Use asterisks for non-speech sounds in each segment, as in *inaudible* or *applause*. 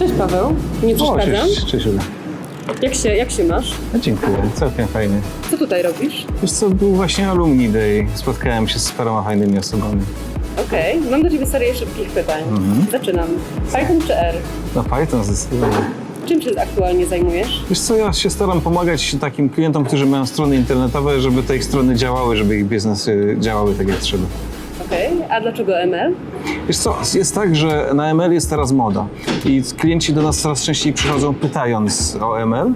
Cześć Paweł, nie przeszkadzam. cześć, cześć Ula. Jak, się, jak się masz? Dziękuję, całkiem fajnie. Co tutaj robisz? Wiesz co, był właśnie Alumni Day. Spotkałem się z paroma fajnymi osobami. Okej, mam do Ciebie serię szybkich pytań. Zaczynam. Python czy R? No Python zdecydowanie. Czym się aktualnie zajmujesz? Wiesz co, ja się staram pomagać takim klientom, którzy mają strony internetowe, żeby te ich strony działały, żeby ich biznesy działały tak jak trzeba. Okej, a dlaczego ML? Wiesz co, jest tak, że na ML jest teraz moda i klienci do nas coraz częściej przychodzą pytając o ML.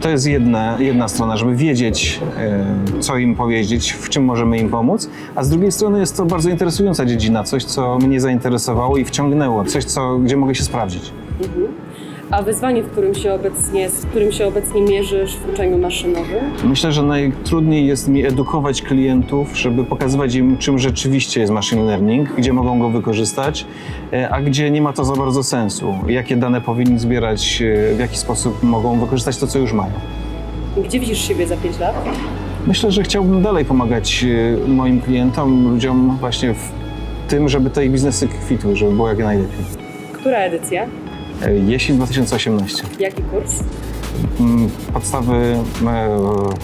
To jest jedna, jedna strona, żeby wiedzieć, e, co im powiedzieć, w czym możemy im pomóc, a z drugiej strony jest to bardzo interesująca dziedzina, coś, co mnie zainteresowało i wciągnęło, coś, co, gdzie mogę się sprawdzić. A wyzwanie, w którym się obecnie, z którym się obecnie mierzysz w uczeniu maszynowym? Myślę, że najtrudniej jest mi edukować klientów, żeby pokazywać im, czym rzeczywiście jest machine learning, gdzie mogą go wykorzystać, e, a gdzie nie ma to za bardzo sensu. Jakie dane powinni zbierać, e, w jaki sposób mogą wykorzystać to, co już mają. Gdzie widzisz siebie za 5 lat? Myślę, że chciałbym dalej pomagać e, moim klientom, ludziom właśnie w tym, żeby te ich biznesy kwitły, żeby było jak najlepiej. Która edycja? E, Jesień 2018. Jaki kurs? Mm, Podstawy e,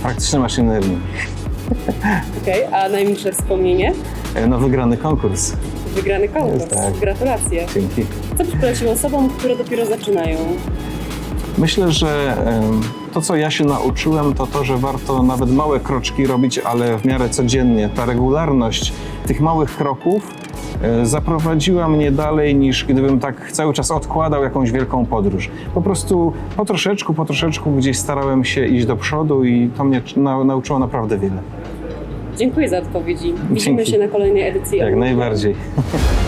praktyczne learning. *laughs* Okej, a najmilsze wspomnienie? E, No wygrany konkurs. Wygrany konkurs. Tak. Gratulacje. Dzięki. Co byś polecił osobom, które dopiero zaczynają? Myślę, że to, co ja się nauczyłem, to to, że warto nawet małe kroczki robić, ale w miarę codziennie. Ta regularność tych małych kroków e, zaprowadziła mnie dalej niż gdybym tak cały czas odkładał jakąś wielką podróż. Po prostu po troszeczku, po troszeczku gdzieś starałem się iść do przodu i to mnie na, nauczyło naprawdę wiele. Dziękuję za odpowiedzi. Widzimy Dzięki. się na kolejnej edycji. Jak najbardziej. *laughs*